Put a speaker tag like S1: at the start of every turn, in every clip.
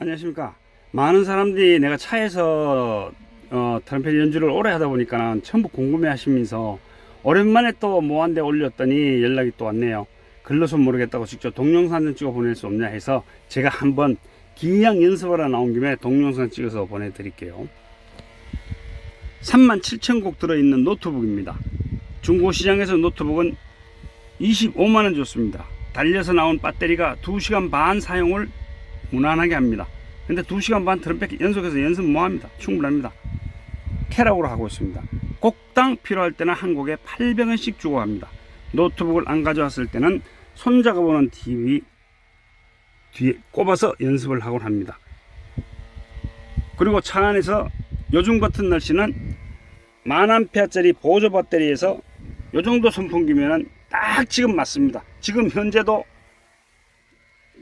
S1: 안녕하십니까. 많은 사람들이 내가 차에서 어, 트럼펫 연주를 오래 하다 보니까 전부 궁금해 하시면서 오랜만에 또 뭐한데 올렸더니 연락이 또 왔네요. 글로서 모르겠다고 직접 동영상 좀 찍어 보낼 수 없냐 해서 제가 한번 기량 연습하러 나온 김에 동영상 찍어서 보내드릴게요. 37,000곡 들어있는 노트북입니다. 중고 시장에서 노트북은 25만원 줬습니다. 달려서 나온 배터리가 2시간 반 사용을 무난하게 합니다. 근데 2시간 반 트럼펫 연속해서 연습 뭐 합니다. 충분합니다. 캐락으로 하고 있습니다. 곡당 필요할 때는 한 곡에 800원씩 주고 합니다. 노트북을 안 가져왔을 때는 손작업하는 TV 뒤에 꼽아서 연습을 하곤 합니다. 그리고 차 안에서 요즘 같은 날씨는 만암페어짜리 보조 배터리에서 요 정도 선풍기면은 딱 지금 맞습니다. 지금 현재도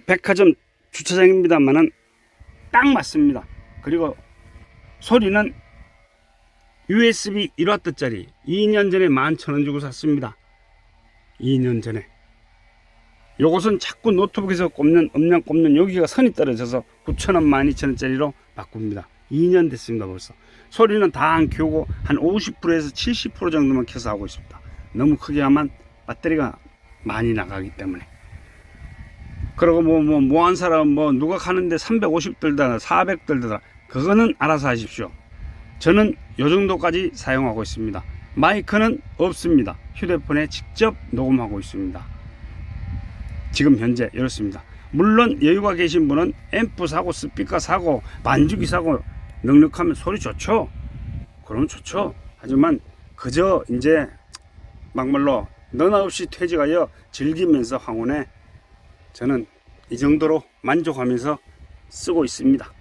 S1: 백화점 주차장입니다만은 딱 맞습니다. 그리고 소리는 USB 1W짜리 2년 전에 11,000원 주고 샀습니다. 2년 전에. 요것은 자꾸 노트북에서 꼽는 음량 꼽는 여기가 선이 떨어져서 9,000원, 12,000원짜리로 바꿉니다. 2년 됐습니다 벌써. 소리는 다 안 켜고 한 50%에서 70% 정도만 켜서 하고 있습니다. 너무 크게 하면 배터리가 많이 나가기 때문에. 그리고 뭐, 뭐, 뭐한 사람 뭐 누가 가는데 350 들다, 400 들다, 그거는 알아서 하십시오. 저는 요 정도까지 사용하고 있습니다. 마이크는 없습니다. 휴대폰에 직접 녹음하고 있습니다. 지금 현재 이렇습니다. 물론 여유가 계신 분은 앰프 사고 스피커 사고 반주기 사고 넉넉하면 소리 좋죠. 그럼 좋죠. 하지만 그저 이제 막말로 너나 없이 퇴직하여 즐기면서 황혼에 저는 이 정도로 만족하면서 쓰고 있습니다.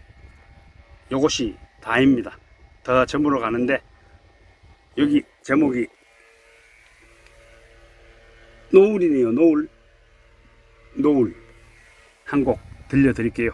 S1: 요것이 다입니다. 더 저물어 가는데 여기 제목이 노을이네요. 노을. 노을 한 곡 들려드릴게요.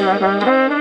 S2: Uh-huh.